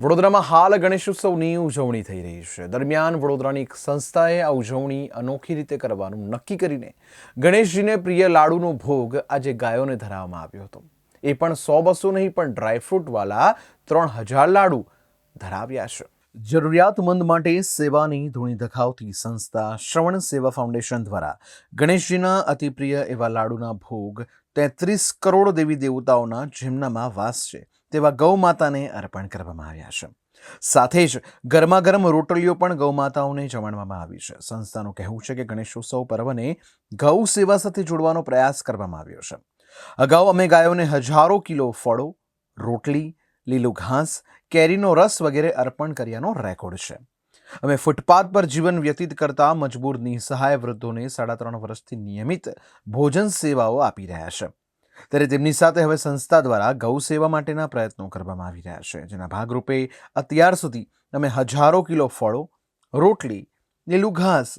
વડોદરામાં હાલ ગણેશોત્સવની ઉજવણી થઈ રહી છે. દરમિયાન વડોદરાની એક સંસ્થાએ આ ઉજવણી અનોખી રીતે કરવાનું નક્કી કરીને ગણેશજીને પ્રિય લાડુનો ભોગ આજે ગાયોને ધરાવવામાં આવ્યો હતો. એ પણ સો બસો નહીં, પણ ડ્રાયફ્રૂટવાળા ત્રણ હજાર લાડુ ધરાવ્યા છે. જરૂરિયાતમંદ માટે સેવાની ધૂણી ધખાવતી સંસ્થા શ્રવણ સેવા ફાઉન્ડેશન દ્વારા ગણેશજીના અતિપ્રિય એવા લાડુના ભોગ તેત્રીસ કરોડ દેવી દેવતાઓના જેમનામાં વાસ છે, તેવા ગૌ માતાને અર્પણ કરવામાં આવ્યા છે. સાથે જ ગરમા ગરમ રોટલીઓ પણ ગૌ માતાઓને જમાડવામાં આવી છે. સંસ્થાનું કહેવું છે કે ગણેશોત્સવ પર્વને ગૌ સેવા સાથે જોડવાનો પ્રયાસ કરવામાં આવ્યો છે. અગાઉ અમે ગાયોને હજારો કિલો ફળો, રોટલી લીલું ઘાસ, કેરીનો રસ વગેરે અર્પણ કર્યાનો રેકોર્ડ છે. અમે ફૂટપાથ પર જીવન વ્યતીત કરતા મજબૂર નિસહાય વૃદ્ધોને સાડા ત્રણ વર્ષથી નિયમિત ભોજન સેવાઓ આપી રહ્યા છે. ત્યારે તેમની સાથે હવે સંસ્થા દ્વારા ગૌ સેવા માટેના પ્રયત્નો કરવામાં આવી રહ્યા છે. જેના ભાગરૂપે અત્યાર સુધી અમે હજારો કિલો ફળો, રોટલી, લીલું ઘાસ,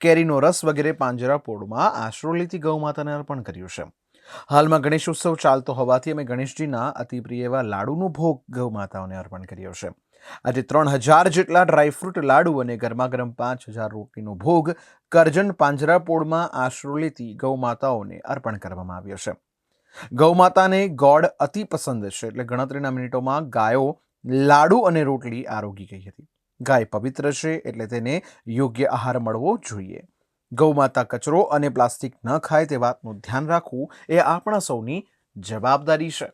કેરીનો રસ વગેરે પાંજરાપોળમાં આશરો લેતી ગૌ માતાને અર્પણ કર્યું છે. હાલમાં ગણેશ ઉત્સવ ચાલતો હોવાથી અમે ગણેશજીના અતિપ્રિય એવા લાડુનો ભોગ ગૌ માતાઓને અર્પણ કર્યો છે. આજે ત્રણ હજાર જેટલા ડ્રાયફ્રૂટ લાડુ અને ગરમા ગરમ પાંચ હજાર રોટલીનો ભોગ કરજણ પાંજરાપોળમાં આશરો લેતી ગૌ માતાઓને અર્પણ કરવામાં આવ્યો છે. ગૌ માતાને ગોળ અતિ પસંદ છે એટલે ગણતરીના મિનિટોમાં ગાયો, લાડુ અને રોટલી આરોગી ગઈ હતી. ગાય પવિત્ર છે એટલે તેને યોગ્ય આહાર મળવો જોઈએ. ગૌ માતા કચરો અને પ્લાસ્ટિક ન ખાય તે વાતનું ધ્યાન રાખવું એ આપણા સૌની જવાબદારી છે.